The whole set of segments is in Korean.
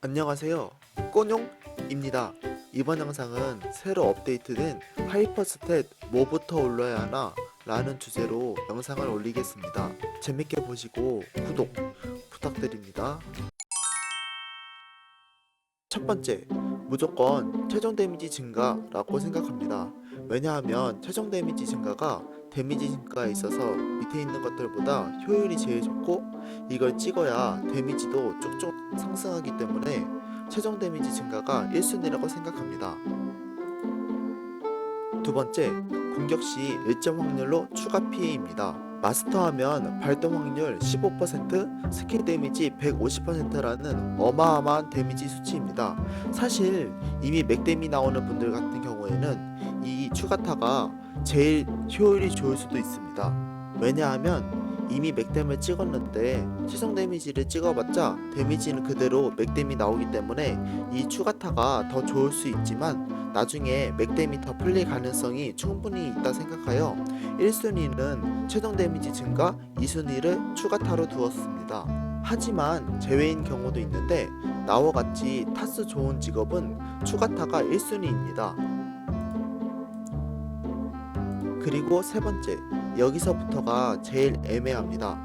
안녕하세요. 꼬뇽입니다. 이번 영상은 새로 업데이트된 하이퍼스탯 뭐부터 올려야 하나 라는 주제로 영상을 올리겠습니다. 재밌게 보시고 구독 부탁드립니다. 첫 번째, 무조건 최종 데미지 증가라고 생각합니다. 왜냐하면 최종 데미지 증가가 데미지 증가에 있어서 밑에 있는 것들보다 효율이 제일 좋고 이걸 찍어야 데미지도 쭉쭉 상승하기 때문에 최종 데미지 증가가 1순위라고 생각합니다. 두 번째, 공격 시 일정 확률로 추가 피해입니다. 마스터하면 발동 확률 15%, 스킬 데미지 150%라는 어마어마한 데미지 수치입니다. 사실 이미 맥데미 나오는 분들 같은 경우에는 이 추가타가 제일 효율이 좋을 수도 있습니다. 왜냐하면 이미 맥댐을 찍었는데 최종 데미지를 찍어봤자 데미지는 그대로 맥댐이 나오기 때문에 이 추가타가 더 좋을 수 있지만 나중에 더 풀릴 가능성이 충분히 있다 생각하여 1순위는 최종 데미지 증가, 2순위를 추가타로 두었습니다. 하지만 제외인 경우도 있는데 나와 같이 타스 좋은 직업은 추가타가 1순위입니다. 그리고 세 번째, 여기서부터가 제일 애매합니다.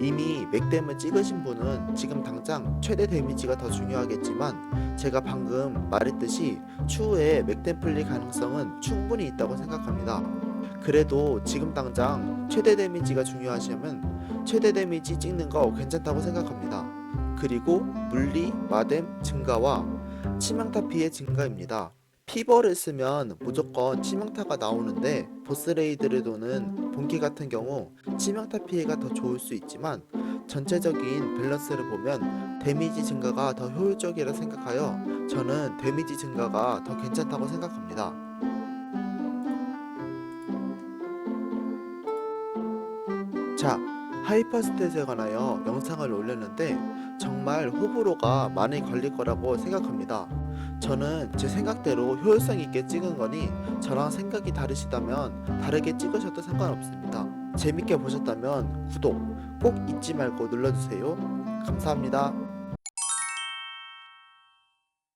이미 맥댐을 찍으신 분은 지금 당장 최대 데미지가 더 중요하겠지만 제가 방금 말했듯이 추후에 맥댐 풀릴 가능성은 충분히 있다고 생각합니다. 그래도 지금 당장 최대 데미지가 중요하시면 최대 데미지 찍는 거 괜찮다고 생각합니다. 그리고 물리, 마뎀 증가와 치명타 피해 증가입니다. 피버를 쓰면 무조건 치명타가 나오는데 보스레이드를 도는 본캐 같은 경우 치명타 피해가 더 좋을 수 있지만 전체적인 밸런스를 보면 데미지 증가가 더 효율적이라 생각하여 저는 데미지 증가가 더 괜찮다고 생각합니다. 자, 하이퍼스탯에 관하여 영상을 올렸는데 정말 호불호가 많이 걸릴 거라고 생각합니다. 저는 제 생각대로 효율성 있게 찍은 거니 저랑 생각이 다르시다면 다르게 찍으셔도 상관없습니다. 재밌게 보셨다면 구독 꼭 잊지 말고 눌러주세요. 감사합니다.